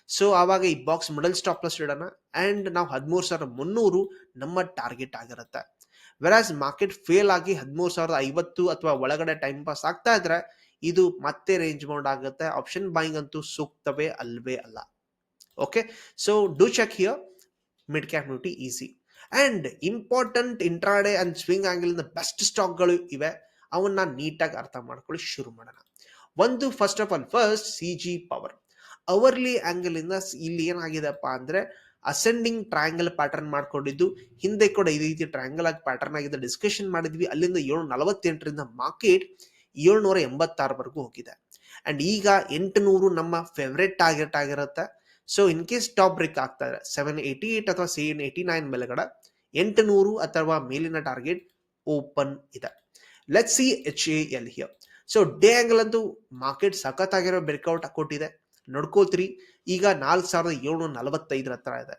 ಸೊ ಆವಾಗ ಈ ಬಾಕ್ಸ್ ಮಿಡಲ್ ಸ್ಟಾಪ್ ಪ್ಲಸ್ ಇಡೋಣ. ಅಂಡ್ ನಾವು ಹದಿಮೂರು ಸಾವಿರದ ಮುನ್ನೂರು ನಮ್ಮ ಟಾರ್ಗೆಟ್ ಆಗಿರುತ್ತೆ. ವೆರಾಸ್ ಮಾರ್ಕೆಟ್ ಫೇಲ್ ಆಗಿ ಹದಿಮೂರು ಸಾವಿರದ ಐವತ್ತು ಅಥವಾ ಒಳಗಡೆ ಟೈಮ್ ಪಾಸ್ ಆಗ್ತಾ ಇದ್ರೆ, ಇದು ಮತ್ತೆ ರೇಂಜ್ ಬೌಂಡ್ ಆಗುತ್ತೆ. ಆಪ್ಷನ್ ಬಾಯಿಂಗ್ ಅಂತೂ ಸೂಕ್ತವೇ ಅಲ್ವೇ ಅಲ್ಲ. Okay so do check here mid cap Nifty easy and important intraday and swing ಇಂದ ಬೆಸ್ಟ್ ಸ್ಟಾಕ್ಗಳು ಇವೆ. ಅವನ್ನ ನೀಟಾಗಿ ಅರ್ಥ ಮಾಡ್ಕೊಳ್ಳಿ, ಶುರು ಮಾಡೋಣ. ಒಂದು first of all first C G power hourly ಆ್ಯಂಗಲಿಂದ ಇಲ್ಲಿ ಏನಾಗಿದೆಪ್ಪ ಅಂದರೆ ಅಸೆಂಡಿಂಗ್ ಟ್ರಯಾಂಗಲ್ ಪ್ಯಾಟರ್ನ್ ಮಾಡ್ಕೊಂಡಿದ್ದು. ಹಿಂದೆ ಕೂಡ ಈ ರೀತಿ ಟ್ರಯಾಂಗಲ್ ಆಗಿ ಪ್ಯಾಟರ್ನ್ ಆಗಿದೆ ಡಿಸ್ಕಷನ್ ಮಾಡಿದ್ವಿ. ಅಲ್ಲಿಂದ ಏಳು ನಲವತ್ತೆಂಟರಿಂದ ಮಾರ್ಕೆಟ್ ಏಳ್ನೂರ ಎಂಬತ್ತಾರವರೆಗೂ ಹೋಗಿದೆ. ಆ್ಯಂಡ್ ಈಗ ಎಂಟುನೂರು ನಮ್ಮ ಫೇವ್ರೆಟ್ ಟಾರ್ಗೆಟ್ ಆಗಿರುತ್ತೆ. So in case top break ಆಗ್ತಾ ಇದೆ ಸೆವೆನ್ ಏಯ್ಟಿ ಏಟ್ ಅಥವಾ ಸೆವೆನ್ ಏಯ್ಟಿ ನೈನ್ ಮೇಲೆಗಡೆ ಎಂಟುನೂರು ಅಥವಾ ಮೇಲಿನ ಟಾರ್ಗೆಟ್ ಓಪನ್ ಇದೆ. Let see H A L here so day angle ಅಂತೂ ಮಾರ್ಕೆಟ್ ಸಖತ್ತಾಗಿರೋ ಬ್ರೇಕ್ಔಟ್ ಕೊಟ್ಟಿದೆ. ನೋಡ್ಕೋತೀರಿ ಈಗ ನಾಲ್ಕು ಸಾವಿರದ ಏಳ್ನೂರ ನಲವತ್ತೈದರ ಹತ್ರ ಇದೆ.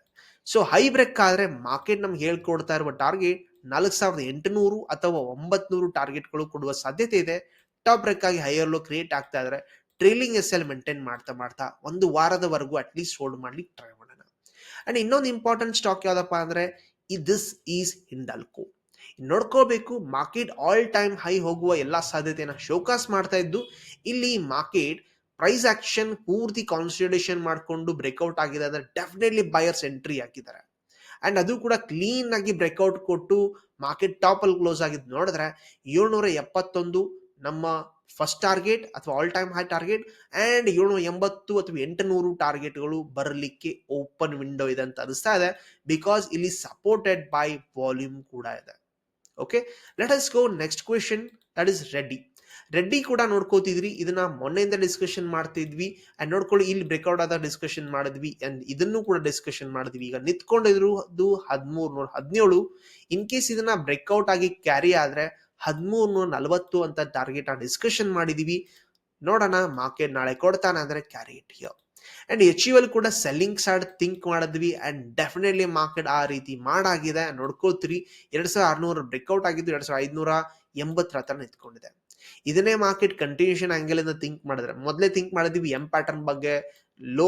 ಸೊ ಹೈ ಬ್ರೇಕ್ ಆದರೆ ಮಾರ್ಕೆಟ್ ನಮ್ಗೆ ಹೇಳ್ಕೊಡ್ತಾ ಇರುವ ಟಾರ್ಗೆಟ್ ನಾಲ್ಕು ಸಾವಿರದ ಎಂಟುನೂರು ಅಥವಾ ಒಂಬತ್ನೂರು ಟಾರ್ಗೆಟ್ಗಳು ಕೊಡುವ ಸಾಧ್ಯತೆ ಇದೆ. ಟಾಪ್ ಬ್ರೇಕ್ ಆಗಿ ಹೈಯರ್ ಲೋ ಕ್ರಿಯೇಟ್ ಆಗ್ತಾ ಇದ್ರೆ ಟ್ರೇಲಿಂಗ್ ಎಸ್ ಎಲ್ ಮೇಂಟೈನ್ ಮಾಡ್ತಾ ಮಾಡ್ತಾ ಒಂದು ವಾರದವರೆಗೂ ಅಟ್ಲೀಸ್ಟ್ ಹೋಲ್ಡ್ ಮಾಡ್ಲಿಕ್ಕೆ ಟ್ರೈ ಮಾಡೋಣ. ಅಂಡ್ ಇನ್ನೊಂದು ಇಂಪಾರ್ಟೆಂಟ್ ಸ್ಟಾಕ್ ಯಾವ್ದಪ್ಪ ಅಂದ್ರೆ ದಿಸ್ ಈಸ್ ಹಿಂಡಲ್ಕೋ. ನೋಡ್ಕೋಬೇಕು ಮಾರ್ಕೆಟ್ ಆಲ್ ಟೈಮ್ ಹೈ ಹೋಗುವ ಎಲ್ಲ ಸಾಧ್ಯತೆಯನ್ನು ಶೋಕಾಸ್ ಮಾಡ್ತಾ ಇದ್ದು, ಇಲ್ಲಿ ಮಾರ್ಕೆಟ್ ಪ್ರೈಸ್ ಆಕ್ಷನ್ ಪೂರ್ತಿ ಕಾನ್ಸಂಟ್ರೇಷನ್ ಮಾಡಿಕೊಂಡು ಬ್ರೇಕ್ಔಟ್ ಆಗಿದೆ ಅಂದ್ರೆ ಡೆಫಿನೆಟ್ಲಿ ಬಯರ್ಸ್ ಎಂಟ್ರಿ ಹಾಕಿದ್ದಾರೆ. ಅಂಡ್ ಅದು ಕೂಡ ಕ್ಲೀನ್ ಆಗಿ ಬ್ರೇಕ್ಔಟ್ ಕೊಟ್ಟು ಮಾರ್ಕೆಟ್ ಟಾಪ್ ಅಲ್ಲಿ ಕ್ಲೋಸ್ ಆಗಿದ್ದು ನೋಡಿದ್ರೆ ಏಳ್ನೂರ ಎಪ್ಪತ್ತೊಂದು ನಮ್ಮ ಫಸ್ಟ್ ಟಾರ್ಗೆಟ್ ಅಥವಾ all time high target and ಏಳ್ನೂರ ಎಂಬತ್ತು ಅಥವಾ ಎಂಟುನೂರು ಟಾರ್ಗೆಟ್ಗಳು ಬರಲಿಕ್ಕೆ ಓಪನ್ ವಿಂಡೋ ಇದೆ ಅಂತ ಅನಿಸ್ತಾ ಇದೆ ಬಿಕಾಸ್ ಇಲ್ಲಿ ಸಪೋರ್ಟೆಡ್ ಬೈ ವಾಲ್ಯೂಮ್ ಕೂಡ ಇದೆ. Okay let us go next question that is Reddy Reddy ಕೂಡ ನೋಡ್ಕೋತಿದ್ರಿ, ಇದನ್ನ ಮೊನ್ನೆಯಿಂದ ಡಿಸ್ಕಷನ್ ಮಾಡ್ತಿದ್ವಿ ಅಂಡ್ ನೋಡ್ಕೊಳ್ಳಿ, ಇಲ್ಲಿ ಬ್ರೇಕ್ಔಟ್ ಆದ ಡಿಸ್ಕಷನ್ ಮಾಡಿದ್ವಿ ಅಂಡ್ ಇದನ್ನು ಕೂಡ ಡಿಸ್ಕಷನ್ ಮಾಡಿದ್ವಿ. ಈಗ ನಿಂತ್ಕೊಂಡಿದ್ರು ಅದು ಹದಿಮೂರ್ ನೂರ ಹದಿನೇಳು. ಇನ್ ಕೇಸ್ ಇದನ್ನ ಬ್ರೇಕ್ಔಟ್ ಆಗಿ ಕ್ಯಾರಿ ಆದ್ರೆ ಹದಿಮೂರ್ ನಲವತ್ತು ಅಂತ ಟಾರ್ಗೆಟ್ ಆ ಡಿಸ್ಕಷನ್ ಮಾಡಿದೀವಿ. ನೋಡೋಣ ಮಾರ್ಕೆಟ್ ನಾಳೆ ಕೊಡ್ತಾನೆ ಅಂದ್ರೆ carry it here and H U L ಕೂಡ ಸೆಲ್ಲಿಂಗ್ ಸೈಡ್ ಥಿಂಕ್ ಮಾಡಿದ್ವಿ ಅಂಡ್ ಡೆಫಿನೆಟ್ಲಿ ಮಾರ್ಕೆಟ್ ಆ ರೀತಿ ಮಾಡಾಗಿದೆ. ನೋಡ್ಕೋತೀರಿ ಎರಡು ಸಾವಿರ ಆರ್ನೂರ ಬ್ರೇಕ್ಔಟ್ ಆಗಿದ್ದು ಎರಡು ಸಾವಿರ ಐದುನೂರ ಎಂಬತ್ತರ ಹತ್ರ ನಿಂತ್ಕೊಂಡಿದೆ. ಇದನ್ನೇ ಮಾರ್ಕೆಟ್ ಕಂಟಿನ್ಯೂಷನ್ ಅಂತ ಥಿಂಕ್ ಮಾಡಿದ್ರೆ. ಮೊದಲೇ ಥಿಂಕ್ ಮಾಡಿದ್ವಿ ಎಂ ಪ್ಯಾಟರ್ನ್ ಬಗ್ಗೆ ಲೋ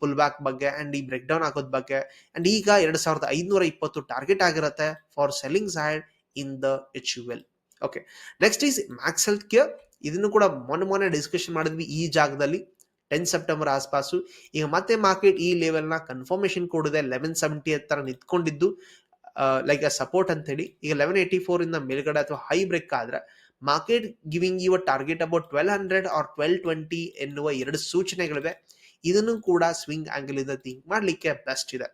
ಪುಲ್ ಬ್ಯಾಕ್ ಬಗ್ಗೆ ಅಂಡ್ ಈ ಬ್ರೇಕ್ ಡೌನ್ ಆಗೋದ್ ಬಗ್ಗೆ. ಅಂಡ್ ಈಗ ಎರಡ್ ಸಾವಿರದ ಐದುನೂರ ಇಪ್ಪತ್ತು ಟಾರ್ಗೆಟ್ ಆಗಿರುತ್ತೆ for selling side in the H U L okay next is Max health care ಇದನ್ನು ಕೂಡ ಮೊನ್ನೆ ಮೊನ್ನೆ ಡಿಸ್ಕಷನ್ ಮಾಡಿದ್ವಿ ಈ ಜಾಗದಲ್ಲಿ ಟೆನ್ ಸೆಪ್ಟೆಂಬರ್ ಆಸ್ಪಾಸು. ಈಗ ಮತ್ತೆ ಮಾರ್ಕೆಟ್ ಈ ಲೆವೆಲ್ನ ಕನ್ಫರ್ಮೇಶನ್ ಕೊಡಿದೆ ಲೆವೆನ್ ಸೆವೆಂಟಿ ಹತ್ತರ ನಿಂತ್ಕೊಂಡಿದ್ದು ಲೈಕ್ ಅ ಸಪೋರ್ಟ್ ಅಂತ ಹೇಳಿ ಈಗ ಲೆವೆನ್ ಏಯ್ಟಿ ಫೋರ್ ಇಂದ ಮೇಲ್ಗಡೆ ಅಥವಾ ಹೈ ಬ್ರೇಕ್ ಆದ್ರೆ market giving your target about twelve hundred or twelve twenty ಎನ್ನುವ ಎರಡು ಸೂಚನೆಗಳಿವೆ. ಇದನ್ನು ಕೂಡ ಸ್ವಿಂಗ್ ಆಂಗಲ್ ಇಂದ ಥಿಂಕ್ ಮಾಡಲಿಕ್ಕೆ ಬೆಸ್ಟ್ ಇದೆ.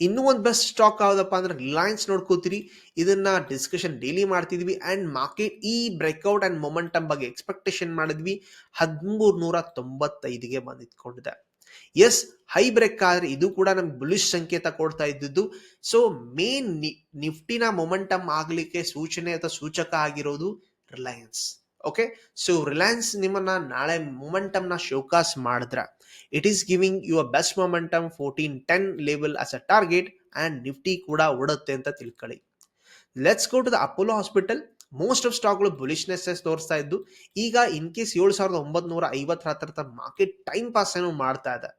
ಇನ್ನೂ ಒಂದು ಬೆಸ್ಟ್ ಸ್ಟಾಕ್ ಯಾವುದಪ್ಪ ಅಂದ್ರೆ ರಿಲಯನ್ಸ್ ನೋಡ್ಕೋತೀರಿ ಇದನ್ನ ಡಿಸ್ಕಷನ್ ಡೈಲಿ ಮಾಡ್ತಿದ್ವಿ ಅಂಡ್ ಮಾರ್ಕೆಟ್ ಈ ಬ್ರೇಕ್ಔಟ್ ಅಂಡ್ ಮೊಮೆಂಟಮ್ ಬಗ್ಗೆ ಎಕ್ಸ್ಪೆಕ್ಟೇಷನ್ ಮಾಡಿದ್ವಿ. ಹದಿಮೂರು ನೂರ ತೊಂಬತ್ತೈದಿಗೆ ಬಂದು ಎಸ್ ಹೈ ಬ್ರೇಕ್ ಆದ್ರೆ ಇದು ಕೂಡ ನಮ್ಗೆ ಬುಲಿಶ್ ಸಂಕೇತ ಕೊಡ್ತಾ ಇದ್ದಿದ್ದು. ಸೊ ಮೇನ್ ನಿಫ್ಟಿನ ಮೊಮೆಂಟಮ್ ಆಗ್ಲಿಕ್ಕೆ ಸೂಚನೆ ಅಥವಾ ಸೂಚಕ ಆಗಿರೋದು ರಿಲಯನ್ಸ್ ಓಕೆ ಸೊ ರಿಲಯನ್ಸ್ ನಿಮ್ಮನ್ನ ನಾಳೆ ಮೊಮೆಂಟಮ್ನ ಶೋಕಾಸ್ ಮಾಡಿದ್ರ. It is giving your best momentum fourteen ten level as a target and Nifty ಕೂಡ ಓಡುತ್ತೆ ಅಂತ ತಿಳ್ಕೊಳ್ಳಿ let's go to the Apollo hospital most of ಸ್ಟಾಕ್ಗಳು ಬುಲಿಶ್ನೆಸ್ ತೋರಿಸ್ತಾ ಇದ್ದು, ಈಗ ಇನ್ ಕೇಸ್ ಏಳು ಸಾವಿರದ ಒಂಬತ್ನೂರ ಐವತ್ತರ ಹತ್ರ ಮಾರ್ಕೆಟ್ ಟೈಮ್ ಪಾಸ್ ಏನೋ ಮಾಡ್ತಾ ಇದೆ.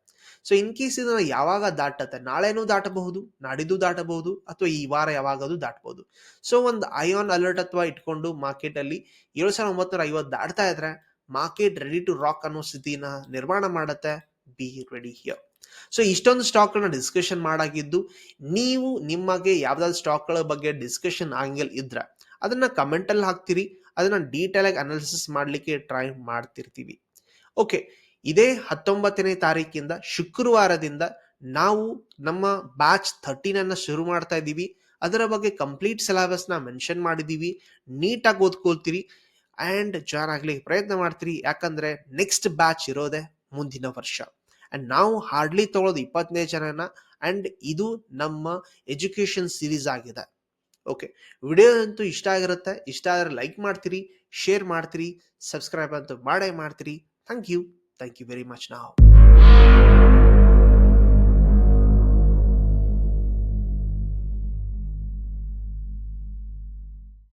ಸೊ ಇನ್ ಕೇಸ್ ಇದನ್ನ ಯಾವಾಗ ದಾಟತ್ತೆ? ನಾಳೆನೂ ದಾಟಬಹುದು, ನಾಡಿದ್ದು ದಾಟಬಹುದು, ಅಥವಾ ಈ ವಾರ ಯಾವಾಗದು ದಾಟಬಹುದು? ಸೊ ಒಂದು ಐಆನ್ ಅಲರ್ಟ್ ಅಥವಾ ಇಟ್ಕೊಂಡು ಮಾರ್ಕೆಟ್ ಅಲ್ಲಿ ಏಳು ಸಾವಿರದ ಒಂಬತ್ನೂರ ಐವತ್ತು ದಾಟ್ತಾ ಇದ್ರೆ ಮಾರ್ಕೆಟ್ ರೆಡಿ ಟು ರಾಕ್ ಅನ್ನೋ ಸ್ಥಿತಿನ ನಿರ್ಮಾಣ ಮಾಡುತ್ತೆ. ಬಿ ರೆಡಿ ಹಿಯರ್ ಸೊ ಇಷ್ಟೊಂದು ಸ್ಟಾಕ್ಗಳನ್ನ ಡಿಸ್ಕಷನ್ ಮಾಡಾಗಿದ್ದು, ನೀವು ನಿಮಗೆ ಯಾವ್ದಾದ್ರು ಸ್ಟಾಕ್ಗಳ ಬಗ್ಗೆ ಡಿಸ್ಕಷನ್ ಆಗಿಲ್ ಇದ್ರೆ, ಅದನ್ನ ಕಮೆಂಟ್ ಅಲ್ಲಿ ಹಾಕ್ತಿರಿ, ಅದನ್ನ ಡೀಟೇಲ್ ಆಗಿ ಅನಾಲಿಸಿಸ್ ಮಾಡ್ಲಿಕ್ಕೆ ಟ್ರೈ ಮಾಡ್ತಿರ್ತೀವಿ. ಓಕೆ ಇದೇ ಹತ್ತೊಂಬತ್ತನೇ ತಾರೀಕಿಂದ ಶುಕ್ರವಾರದಿಂದ ನಾವು ನಮ್ಮ ಬ್ಯಾಚ್ ಥರ್ಟೀನ್ ಅನ್ನ ಶುರು ಮಾಡ್ತಾ ಇದ್ದೀವಿ. ಅದರ ಬಗ್ಗೆ ಕಂಪ್ಲೀಟ್ ಸಿಲೆಬಸ್ನ ಮೆನ್ಷನ್ ಮಾಡಿದೀವಿ ನೀಟಾಗಿ ಓದ್ಕೊಳ್ತೀರಿ. ಅಂಡ್ ಜಾಯ್ನ್ ಆಗ್ಲಿಕ್ಕೆ ಪ್ರಯತ್ನ ಮಾಡ್ತೀರಿ. ಯಾಕಂದರೆ ನೆಕ್ಸ್ಟ್ ಬ್ಯಾಚ್ ಇರೋದೆ ಮುಂದಿನ ವರ್ಷ. ಆ್ಯಂಡ್ ನಾವು ಹಾರ್ಡ್ಲಿ ತಗೊಳ್ಳೋದು ಇಪ್ಪತ್ತನೇ ಜನನ ಆ್ಯಂಡ್ ಇದು ನಮ್ಮ ಎಜುಕೇಷನ್ ಸೀರೀಸ್ ಆಗಿದೆ. ಓಕೆ ವಿಡಿಯೋ ಅಂತೂ ಇಷ್ಟ ಆಗಿರುತ್ತೆ. ಇಷ್ಟ ಆದರೆ ಲೈಕ್ ಮಾಡ್ತೀರಿ ಶೇರ್ ಮಾಡ್ತೀರಿ ಸಬ್ಸ್ಕ್ರೈಬ್ ಅಂತೂ ಮಾಡೇ ಮಾಡ್ತೀರಿ. Thank you thank you very much ನಾವು